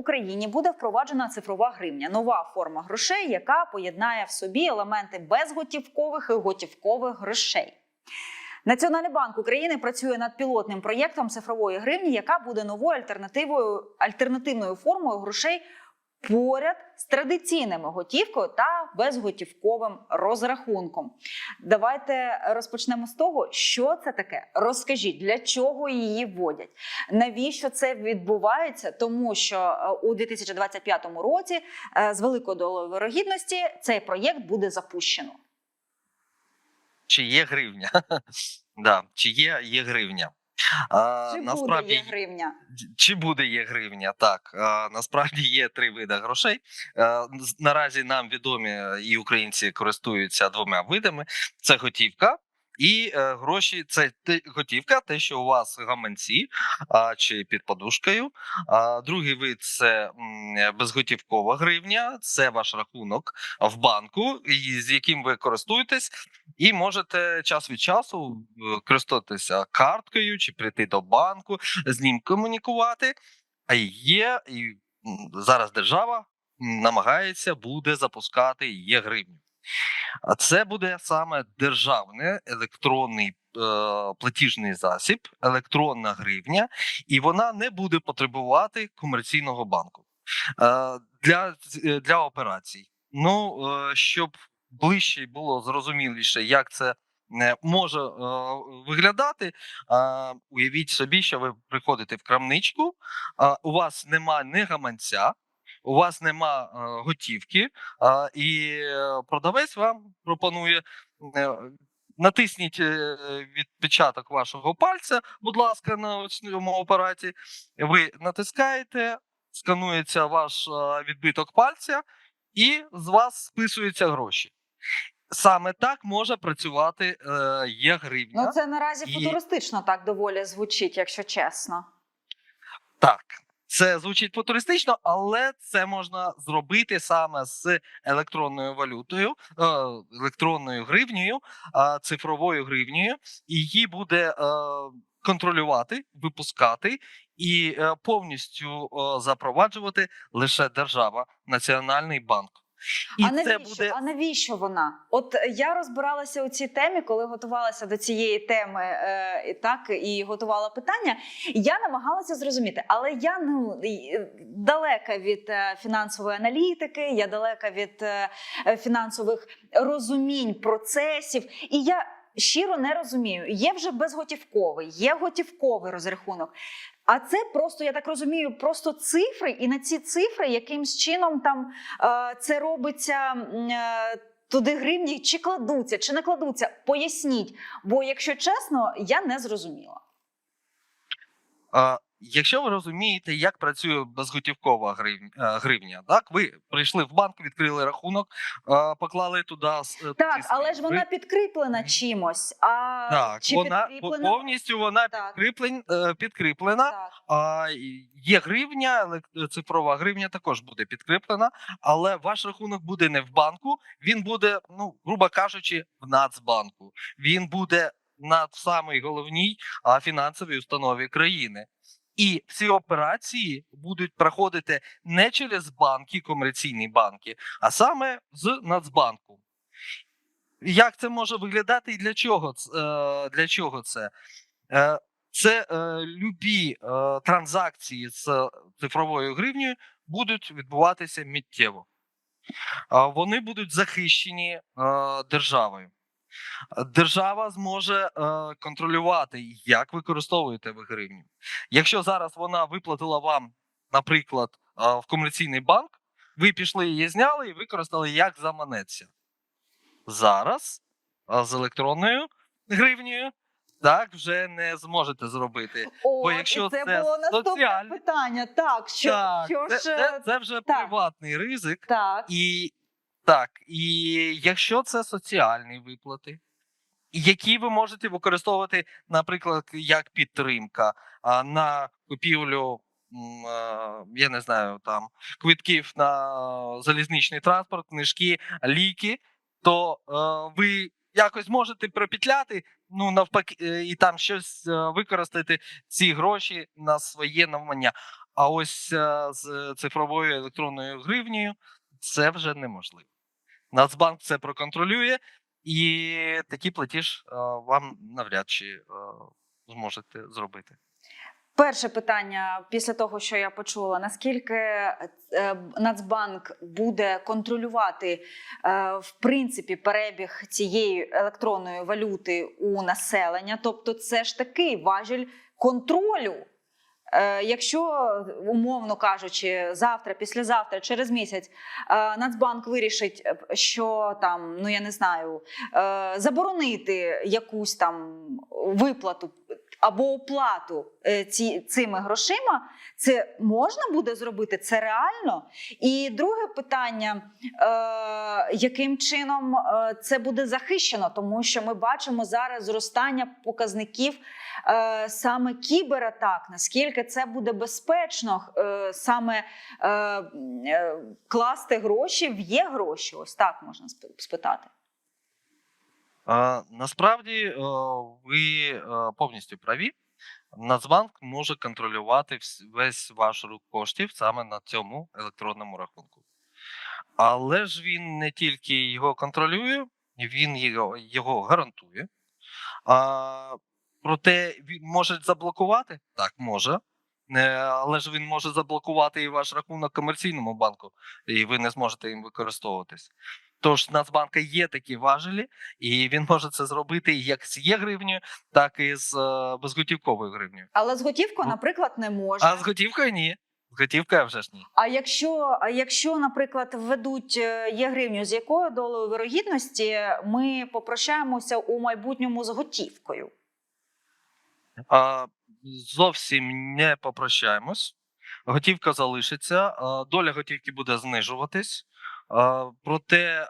Україні буде впроваджена цифрова гривня, нова форма грошей, яка поєднає в собі елементи безготівкових і готівкових грошей. Національний банк України працює над пілотним проєктом цифрової гривні, яка буде новою альтернативою альтернативною формою грошей поряд з традиційними готівкою та безготівковим розрахунком. Давайте розпочнемо з того, що це таке. Розкажіть, для чого її вводять, навіщо це відбувається? Тому що е, у 2025 році е, з великою долею вирогідності цей проєкт буде запущено. Чи є гривня? да, чи є гривня? А, Чи насправді, буде є гривня? чи буде є гривня? Так, а, насправді є три види грошей. А, наразі нам відомі е, і українці користуються двома видами: це готівка. І е, гроші це те, готівка, те, що у вас гаманці а, чи під подушкою. А, другий вид це м, безготівкова гривня, це ваш рахунок в банку, і з яким ви користуєтесь, і можете час від часу е, користуватися карткою чи прийти до банку, з ним комунікувати. А є і зараз держава намагається буде запускати є гривню. А це буде саме державний електронний е, платіжний засіб, електронна гривня, і вона не буде потребувати комерційного банку е, для, е, для операцій. Ну, е, щоб ближче було зрозуміліше, як це е, може е, виглядати. е, Уявіть собі, що ви приходите в крамничку, а у вас нема ні гаманця, у вас нема е, готівки, а, і е, продавець вам пропонує. е, Натисніть е, відпечаток вашого пальця, будь ласка, на цьому апараті. Ви натискаєте, сканується ваш е, відбиток пальця, і з вас списуються гроші. Саме так може працювати е, є гривня. Ну це наразі І- футуристично так доволі звучить, якщо чесно. Так, це звучить футуристично, але це можна зробити саме з електронною валютою, е, електронною гривнею, е, цифровою гривнею, і її буде е, контролювати, випускати і е, повністю е, запроваджувати лише держава, Національний банк. І а це навіщо? буде А навіщо вона? От е, я розбиралася у цій темі, коли готувалася до цієї теми, е, і так і готувала питання. Я намагалася зрозуміти, але я ну далека від е, фінансової аналітики, я далека від е, е, фінансових розумінь процесів, і я. Щиро не розумію. Є вже безготівковий, є готівковий розрахунок. А це просто, я так розумію, просто цифри, і на ці цифри якимсь чином там е, це робиться е, туди гривні, чи кладуться, чи не кладуться. Поясніть. Бо, якщо чесно, я не зрозуміла. А, якщо ви розумієте, як працює безготівкова гривня, е, так ви прийшли в банк, відкрили рахунок, е, поклали туди е, Так, але ж вона підкріплена чимось. А так, чи вона підкріплена? повністю вона Так. підкріплен, підкріплена. Так. А є гривня, цифрова гривня також буде підкріплена, але ваш рахунок буде не в банку, він буде, ну грубо кажучи, в Нацбанку. Він буде на самій головній фінансовій установі країни. І ці операції будуть проходити не через банки, комерційні банки, а саме з Нацбанку. Як це може виглядати і для чого, е, для чого це? Е, це е, любі транзакції з цифровою гривнею будуть відбуватися миттєво. Вони будуть захищені державою. Держава зможе е, контролювати, як використовуєте ви гривню. Якщо зараз вона виплатила вам, наприклад, е, в комерційний банк, ви пішли її зняли і використали як заманеться. Зараз е, з електронною гривнею так вже не зможете зробити. О, якщо і це, це було наступне соціальне- питання. Так, що, так, що це, ж це, це вже так. приватний ризик. так. І так, і якщо це соціальні виплати, які ви можете використовувати, наприклад, як підтримка на купівлю, я не знаю, там квитків на залізничний транспорт, книжки, ліки, то ви якось можете пропетляти, ну навпаки, е, і там щось е, використати ці гроші на своє навмання. А ось е, з цифровою електронною гривнею це вже неможливо. Нацбанк це проконтролює, і такий платіж е, вам навряд чи е, зможете зробити. Перше питання після того, що я почула: наскільки е, Нацбанк буде контролювати в принципі перебіг цієї електронної валюти у населення? Тобто, це ж такий важіль контролю. Е, Якщо, умовно кажучи, завтра, післязавтра, через місяць е, Нацбанк вирішить, е, що там, ну я не знаю, заборонити якусь там виплату або оплату е, ці, цими грошима, це можна буде зробити? Це реально? І друге питання: е, яким чином е, це буде захищено? Тому що ми бачимо зараз зростання показників е, саме кібератак. Наскільки це буде безпечно е, саме е, е, класти гроші в є гроші? Ось так можна сп- спитати. Насправді е, ви е, повністю праві. Нацбанк може контролювати весь ваш рух коштів саме на цьому електронному рахунку. Але ж він не тільки його контролює, він його, його гарантує. А, проте він може заблокувати? Так, може. Е, Але ж він може заблокувати і ваш рахунок комерційному банку, і ви не зможете їм використовуватись. Тож в Нацбанка є такі важелі, і він може це зробити як з є гривнею, так і з е, безготівковою гривнею. Але з готівкою, наприклад, не може. А з готівкою ні. З готівкою вже ж ні. А якщо, а якщо, наприклад, введуть е, є гривню, з якою долею вирогідності ми попрощаємося у майбутньому з готівкою? А, зовсім не попрощаємось. Готівка залишиться, доля готівки буде знижуватись. Проте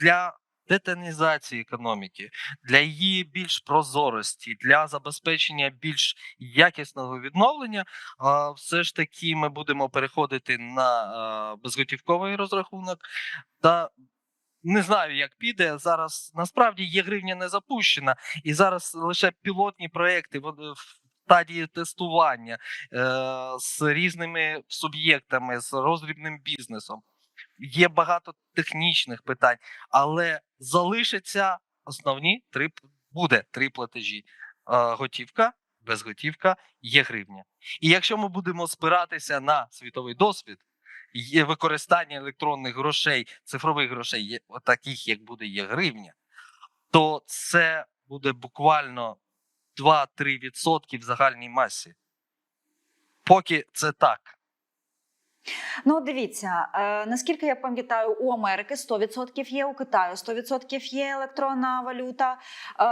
для детонізації економіки, для її більш прозорості, для забезпечення більш якісного відновлення, все ж таки ми будемо переходити на безготівковий розрахунок. Та не знаю, як піде зараз. Насправді є гривня не запущена, і зараз лише пілотні проекти в стадії тестування е, з різними суб'єктами, з роздрібним бізнесом. Є багато технічних питань, але залишаться основні три буде три платежі: готівка, безготівка, є гривня. І якщо ми будемо спиратися на світовий досвід, є використання електронних грошей, цифрових грошей, таких як буде є гривня, то це буде буквально 2-3% в загальній масі. Поки це так. Ну, дивіться, е, наскільки я пам'ятаю, у Америки 100% є, у Китаю 100% є електронна валюта, е,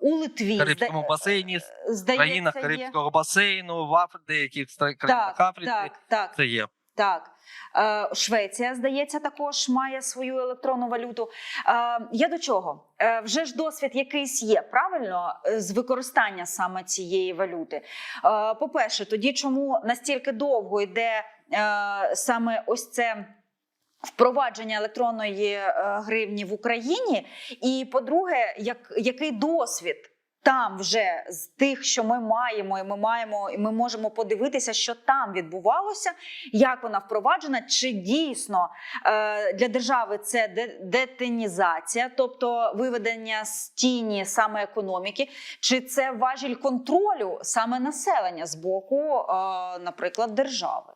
у Литві Карибському басейні, в здається, країнах є. Карибського басейну, в Аф... деяких країнах Так, Африки так, так. це є. Так, е, Швеція, здається, також має свою електронну валюту. Е, я до чого? Е, вже ж досвід якийсь є, правильно, е, з використання саме цієї валюти. Е, по-перше, тоді чому настільки довго йде е, саме ось це. Впровадження електронної е, гривні в Україні, і по-друге, як, який досвід там вже з тих, що ми маємо, і ми маємо, і ми можемо подивитися, що там відбувалося, як вона впроваджена, чи дійсно е, для держави це де- детинізація, тобто виведення з тіні саме економіки, чи це важіль контролю саме населення з боку, е, наприклад, держави.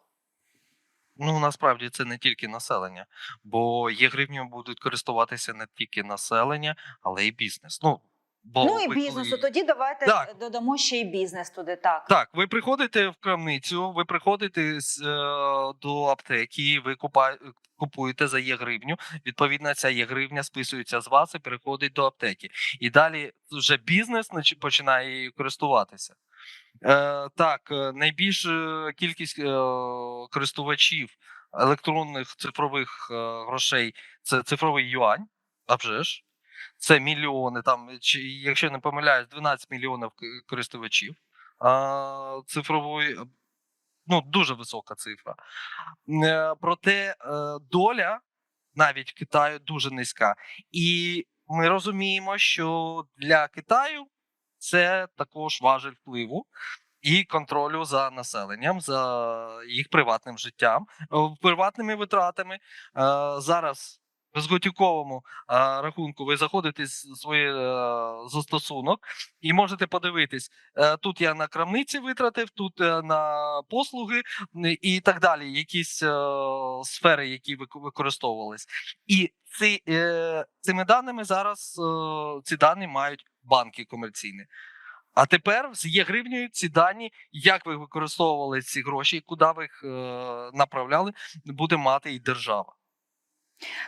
Ну насправді це не тільки населення, бо є гривнею будуть користуватися не тільки населення, але й бізнес. Ну, бо ну і ви бізнесу. Тоді давайте Так. додамо ще й бізнес туди. Так. Так, ви приходите в крамницю, ви приходите з, е, до аптеки, ви купа, купуєте за є гривню. Відповідно, ця є гривня списується з вас і переходить до аптеки. І далі вже бізнес починає її користуватися. Е, так, е, найбільша кількість е, користувачів електронних цифрових грошей це цифровий юань, а вже ж. Це мільйони, там, чи, якщо не помиляюсь, 12 мільйонів користувачів цифрової, ну, дуже висока цифра. Проте доля навіть Китаю дуже низька. І ми розуміємо, що для Китаю це також важель впливу. і контролю за населенням, за їх приватним життям, е, приватними витратами. Е, Зараз безготівковому рахунку ви заходите з свій е, застосунок і можете подивитись. е, Тут я на крамниці витратив, тут е, на послуги і так далі. Якісь сфери, які вик- використовувались. І ці, цими даними зараз ці дані мають банки комерційні. А тепер є гривнею ці дані, як ви використовували ці гроші, куди ви їх направляли, буде мати і держава.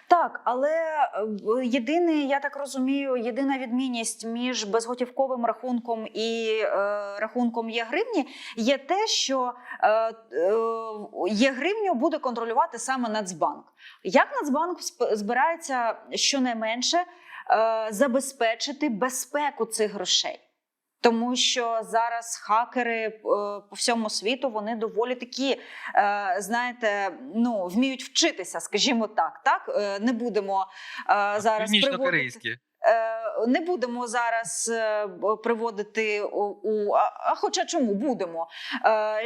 Так, але е, єдиний, я так розумію, єдина відмінність між безготівковим рахунком і е, рахунком є гривні є те, що е, е, є буде контролювати саме Нацбанк. Як Нацбанк збирається щонайменше е, забезпечити безпеку цих грошей? Тому що зараз хакери е, по всьому світу вони доволі такі, е, знаєте, ну вміють вчитися, скажімо так. Так е, не будемо зараз приводити, не будемо зараз приводити у, а, хоча чому будемо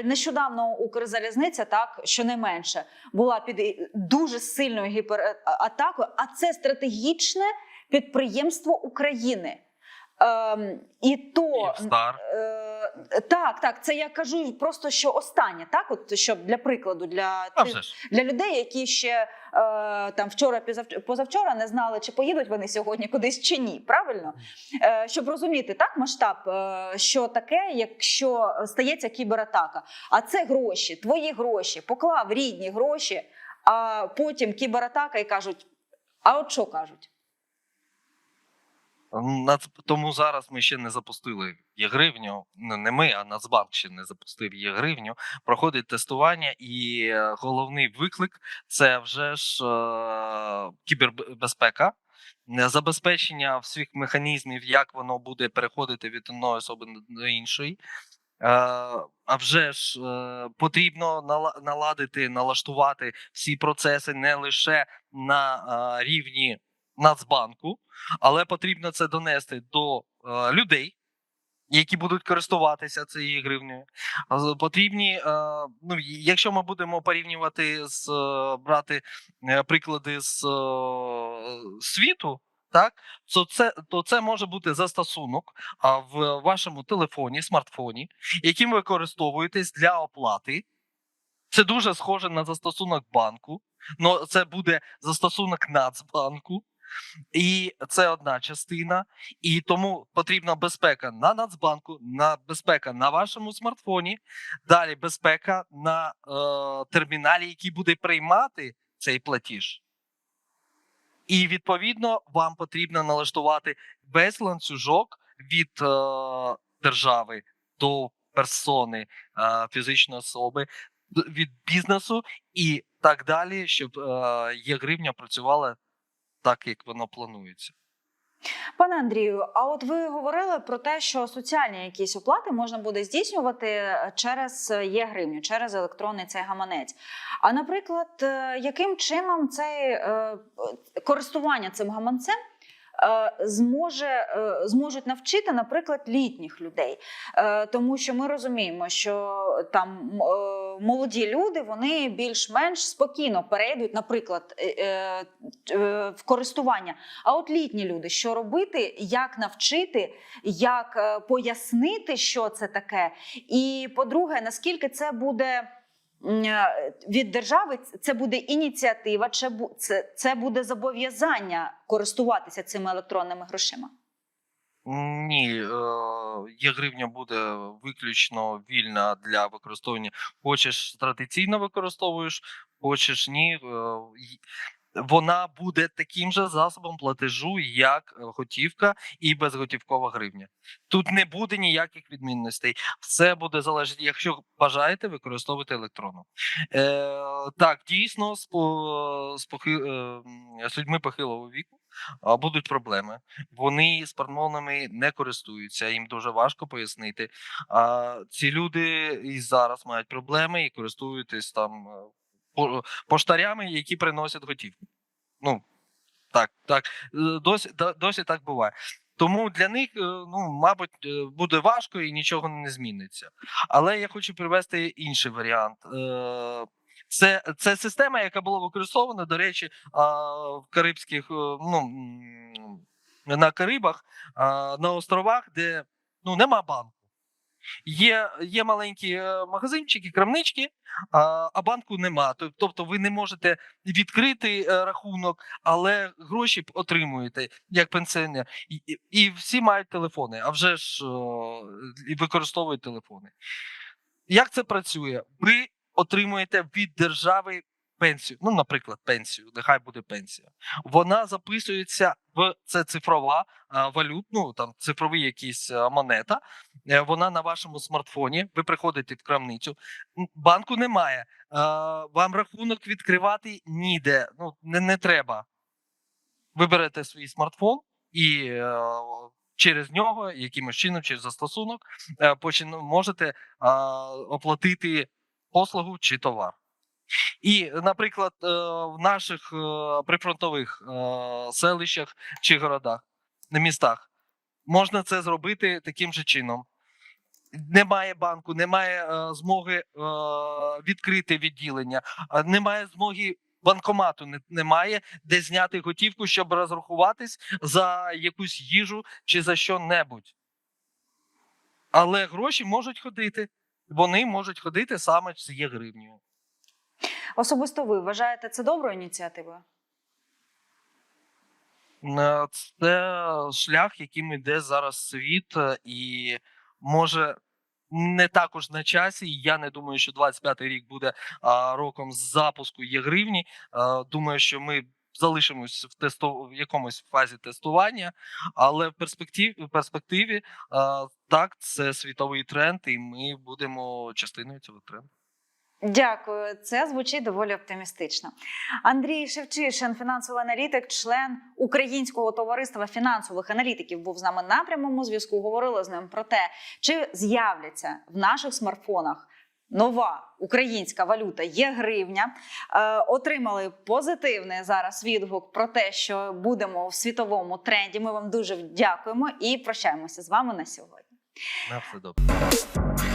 нещодавно Укрзалізниця, так щонайменше була під дуже сильною гіператакою, а це стратегічне підприємство України. Ем, і то. Е, так, так, це я кажу просто що останнє, так, от щоб для прикладу, для тих- для людей, які ще е, там вчора, позавчора не знали, чи поїдуть вони сьогодні кудись чи ні. Правильно, е, щоб розуміти так масштаб, е, що таке, якщо стається кібератака. А це гроші, твої гроші, поклав рідні гроші, а потім кібератака і кажуть: а от що кажуть? Нац... Тому зараз ми ще не запустили є-гривню. Не ми, а Нацбанк ще не запустив є-гривню. Проходить тестування, і е, головний виклик це вже ж е... кібербезпека, е, забезпечення всіх механізмів, як воно буде переходити від одної особи до іншої. А вже ж потрібно нала- наладити, налаштувати всі процеси не лише на рівні Нацбанку, але потрібно це донести до е, людей, які будуть користуватися цією гривнею. Потрібні, е, ну, якщо ми будемо порівнювати з е, брати приклади з світу. Так, то це, то це може бути застосунок в вашому телефоні, смартфоні, яким ви використовуєтесь для оплати. Це дуже схоже на застосунок банку, але це буде застосунок Нацбанку. І це одна частина. І тому потрібна безпека на Нацбанку, на безпека на вашому смартфоні, далі безпека на е, терміналі, який буде приймати цей платіж. І відповідно вам потрібно налаштувати весь ланцюжок від е, держави до персони, е, фізичної особи, від бізнесу і так далі, щоб е, є гривня працювала так, як воно планується. Пане Андрію, а от ви говорили про те, що соціальні якісь оплати можна буде здійснювати через є-гривню, через електронний цей гаманець. А наприклад, е, яким чином цей е, користування цим гаманцем? е, Зможе зможуть навчити, наприклад, літніх людей, тому що ми розуміємо, що там молоді люди вони більш-менш спокійно перейдуть, наприклад, е, е, е, в користування. А от літні люди, що робити, як навчити, як пояснити, що це таке. І по-друге, наскільки це буде. Від держави це буде ініціатива, це буде зобов'язання користуватися цими електронними грошима. Ні, є гривня буде виключно вільна для використовування. Хочеш традиційно використовуєш, хочеш ні. е, Вона буде таким же засобом платежу, як е, готівка і безготівкова гривня. Тут не буде ніяких відмінностей. Все буде залежати. Якщо бажаєте, використовуйте електронну. Е, так, дійсно, з, з, похи- е, з людьми похилого віку будуть проблеми. Вони смартфонами не користуються, їм дуже важко пояснити. А ці люди і зараз мають проблеми і користуються там е, поштарями, які приносять готівку. Ну так, так, е, досі, досі так буває. Тому для них, е, ну, мабуть, буде важко і нічого не зміниться. Але я хочу привести інший варіант. Це, це система, яка була використована, до речі, в Карибських, е, ну, на Карибах, на островах, де ну, нема банку. Є, є маленькі е, магазинчики, крамнички, а, банку нема. Тобто ви не можете відкрити е, рахунок, але гроші отримуєте як пенсіонер. І, і, всі мають телефони, а вже ж використовують телефони. Як це працює? Ви отримуєте від держави пенсію. Ну, наприклад, пенсію, нехай буде пенсія. Вона записується в це цифрова а, валют, ну там цифровий якийсь а, монета. Е, Вона на вашому смартфоні. Ви приходите в крамницю. Банку немає. Вам рахунок відкривати ніде. Ну не, не треба. Ви берете свій смартфон і е, через нього, якимось чином, через застосунок, е, можете оплатити послугу чи товар. І, наприклад, е, в наших е, прифронтових е, селищах чи городах, містах, можна це зробити таким же чином. Немає банку, немає змоги відкрити відділення, немає змоги банкомату, немає де зняти готівку, щоб розрахуватись за якусь їжу чи за що-небудь. Але гроші можуть ходити. Вони можуть ходити саме з є гривнею. Особисто ви вважаєте це доброю ініціативою? Е, Це шлях, яким іде зараз світ, е, і може не також на часі. Я не думаю, що 25-й рік буде роком запуску є гривні. Е, Думаю, що ми залишимось в тесту в якомусь фазі тестування, але в перспективі в перспективі так, це світовий тренд, і ми будемо частиною цього тренду. Дякую, це звучить доволі оптимістично. Андрій Шевчишин, фінансовий аналітик, член Українського товариства фінансових аналітиків, був з нами на прямому зв'язку. Говорили з ним про те, чи з'являться в наших смартфонах. Нова українська валюта є гривня. Е, отримали позитивний зараз відгук про те, що будемо в світовому тренді. Ми вам дуже дякуємо і прощаємося з вами на сьогодні. На все добре.